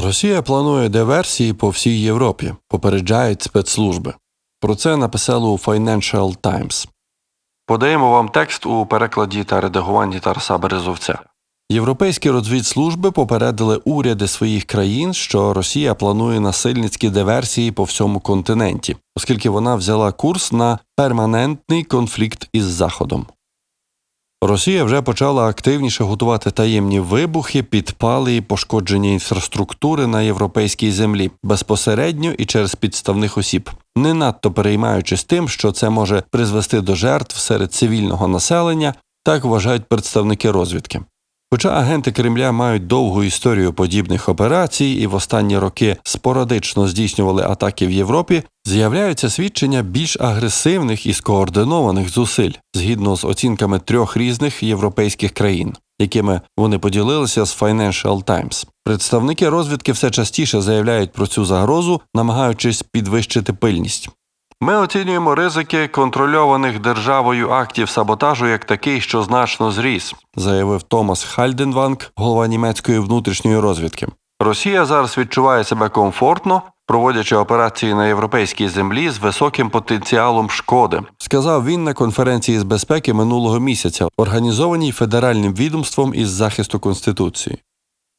Росія планує диверсії по всій Європі, попереджають спецслужби. Про це написали у Financial Times. Подаємо вам текст у перекладі та редагуванні Тараса Березовця. Європейські розвідслужби попередили уряди своїх країн, що Росія планує насильницькі диверсії по всьому континенті, оскільки вона взяла курс на перманентний конфлікт із Заходом. Росія вже почала активніше готувати таємні вибухи, підпали і пошкодження інфраструктури на європейській землі безпосередньо і через підставних осіб, не надто переймаючись тим, що це може призвести до жертв серед цивільного населення, так вважають представники розвідки. Хоча агенти Кремля мають довгу історію подібних операцій і в останні роки спорадично здійснювали атаки в Європі, з'являються свідчення більш агресивних і скоординованих зусиль згідно з оцінками трьох різних європейських країн, якими вони поділилися з Financial Times. Представники розвідки все частіше заявляють про цю загрозу, намагаючись підвищити пильність. Ми оцінюємо ризики контрольованих державою актів саботажу як такий, що значно зріс, заявив Томас Хальденванг, голова німецької внутрішньої розвідки. Росія зараз відчуває себе комфортно, проводячи операції на європейській землі з високим потенціалом шкоди, сказав він на конференції з безпеки минулого місяця, організованій федеральним відомством із захисту конституції.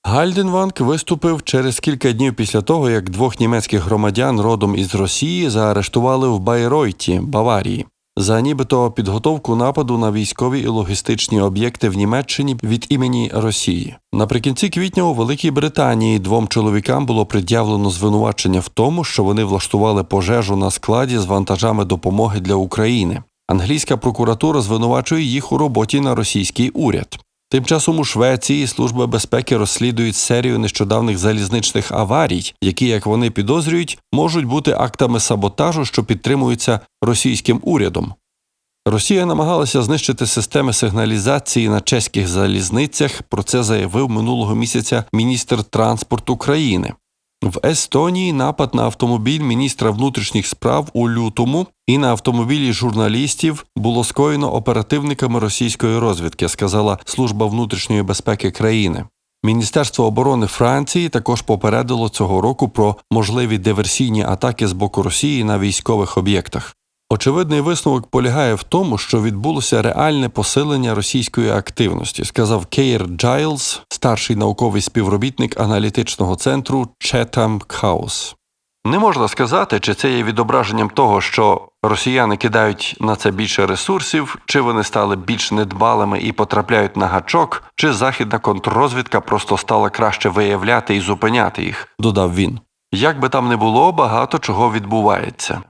Гальденванг виступив через кілька днів після того, як двох німецьких громадян родом із Росії заарештували в Байройті, Баварії, за нібито підготовку нападу на військові і логістичні об'єкти в Німеччині від імені Росії. Наприкінці квітня у Великій Британії двом чоловікам було пред'явлено звинувачення в тому, що вони влаштували пожежу на складі з вантажами допомоги для України. Англійська прокуратура звинувачує їх у роботі на російський уряд. Тим часом у Швеції служби безпеки розслідують серію нещодавних залізничних аварій, які, як вони підозрюють, можуть бути актами саботажу, що підтримуються російським урядом. Росія намагалася знищити системи сигналізації на чеських залізницях. Про це заявив минулого місяця міністр транспорту країни. В Естонії напад на автомобіль міністра внутрішніх справ у лютому і на автомобілі журналістів було скоєно оперативниками російської розвідки, сказала служба внутрішньої безпеки країни. Міністерство оборони Франції також попередило цього року про можливі диверсійні атаки з боку Росії на військових об'єктах. Очевидний висновок полягає в тому, що відбулося реальне посилення російської активності, сказав Кейр Джайлз, старший науковий співробітник аналітичного центру Chatham House. Не можна сказати, чи це є відображенням того, що росіяни кидають на це більше ресурсів, чи вони стали більш недбалими і потрапляють на гачок, чи західна контррозвідка просто стала краще виявляти і зупиняти їх, додав він. Як би там не було, багато чого відбувається.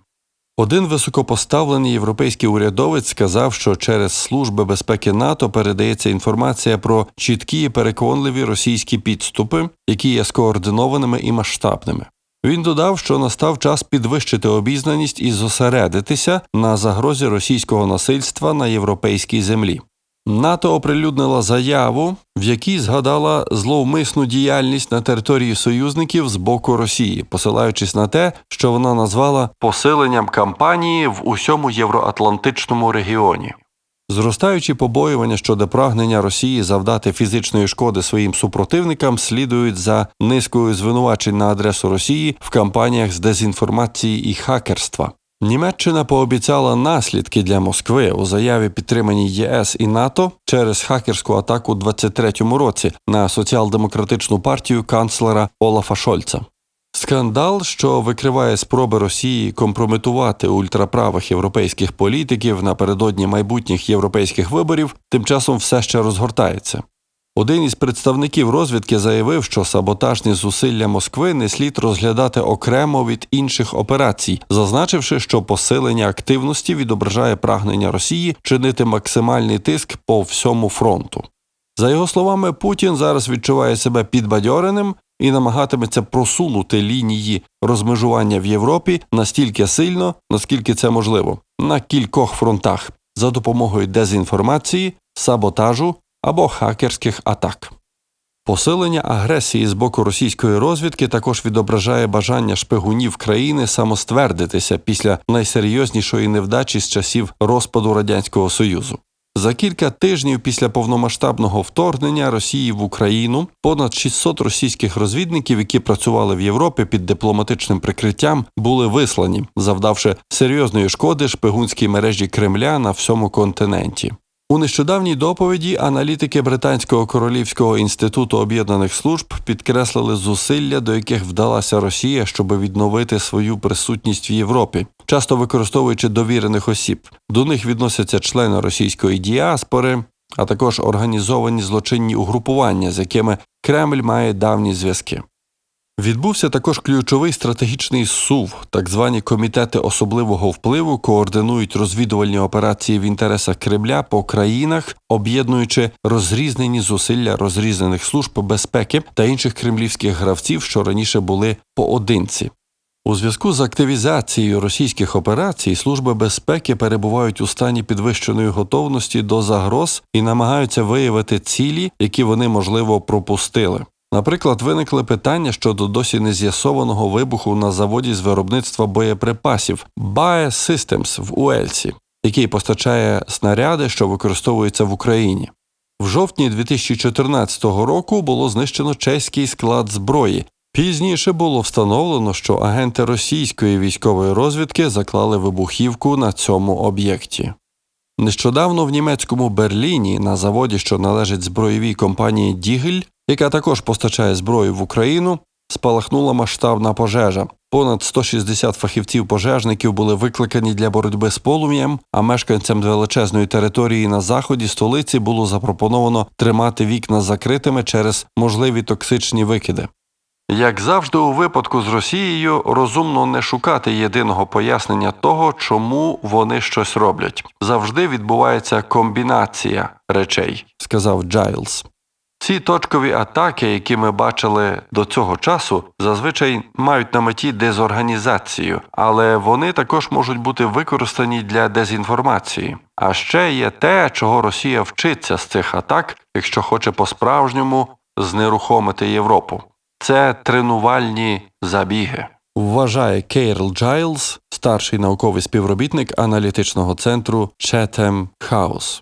Один високопоставлений європейський урядовець сказав, що через служби безпеки НАТО передається інформація про чіткі і переконливі російські підступи, які є скоординованими і масштабними. Він додав, що настав час підвищити обізнаність і зосередитися на загрозі російського насильства на європейській землі. НАТО оприлюднила заяву, в якій згадала зловмисну діяльність на території союзників з боку Росії, посилаючись на те, що вона назвала посиленням кампанії в усьому євроатлантичному регіоні. Зростаючі побоювання щодо прагнення Росії завдати фізичної шкоди своїм супротивникам слідують за низкою звинувачень на адресу Росії в кампаніях з дезінформації і хакерства. Німеччина пообіцяла наслідки для Москви у заяві підтриманій ЄС і НАТО через хакерську атаку у 23-му році на соціал-демократичну партію канцлера Олафа Шольца. Скандал, що викриває спроби Росії компрометувати ультраправих європейських політиків напередодні майбутніх європейських виборів, тим часом все ще розгортається. Один із представників розвідки заявив, що саботажні зусилля Москви не слід розглядати окремо від інших операцій, зазначивши, що посилення активності відображає прагнення Росії чинити максимальний тиск по всьому фронту. За його словами, Путін зараз відчуває себе підбадьореним і намагатиметься просунути лінії розмежування в Європі настільки сильно, наскільки це можливо, на кількох фронтах за допомогою дезінформації, саботажу або хакерських атак. Посилення агресії з боку російської розвідки також відображає бажання шпигунів країни самоствердитися після найсерйознішої невдачі з часів розпаду Радянського Союзу. За кілька тижнів після повномасштабного вторгнення Росії в Україну понад 600 російських розвідників, які працювали в Європі під дипломатичним прикриттям, були вислані, завдавши серйозної шкоди шпигунській мережі Кремля на всьому континенті. У нещодавній доповіді аналітики Британського королівського інституту об'єднаних служб підкреслили зусилля, до яких вдалася Росія, щоб відновити свою присутність в Європі, часто використовуючи довірених осіб. До них відносяться члени російської діаспори, а також організовані злочинні угрупування, з якими Кремль має давні зв'язки. Відбувся також ключовий стратегічний сув. Так звані комітети особливого впливу координують розвідувальні операції в інтересах Кремля по країнах, об'єднуючи розрізнені зусилля розрізнених служб безпеки та інших кремлівських гравців, що раніше були поодинці. У зв'язку з активізацією російських операцій служби безпеки перебувають у стані підвищеної готовності до загроз і намагаються виявити цілі, які вони можливо пропустили. Наприклад, виникли питання щодо досі не з'ясованого вибуху на заводі з виробництва боєприпасів BAE Systems в Уельсі, який постачає снаряди, що використовуються в Україні. В жовтні 2014 року було знищено чеський склад зброї. Пізніше було встановлено, що агенти російської військової розвідки заклали вибухівку на цьому об'єкті. Нещодавно в німецькому Берліні на заводі, що належить зброєвій компанії Дігель, яка також постачає зброю в Україну, спалахнула масштабна пожежа. Понад 160 фахівців-пожежників були викликані для боротьби з полум'ям, а мешканцям величезної території на заході столиці було запропоновано тримати вікна закритими через можливі токсичні викиди. Як завжди, у випадку з Росією розумно не шукати єдиного пояснення того, чому вони щось роблять. Завжди відбувається комбінація речей, сказав Джайлз. Ці точкові атаки, які ми бачили до цього часу, зазвичай мають на меті дезорганізацію, але вони також можуть бути використані для дезінформації. А ще є те, чого Росія вчиться з цих атак, якщо хоче по-справжньому знерухомити Європу. Це тренувальні забіги. Вважає Кейрл Джайлз, старший науковий співробітник аналітичного центру Chatham House.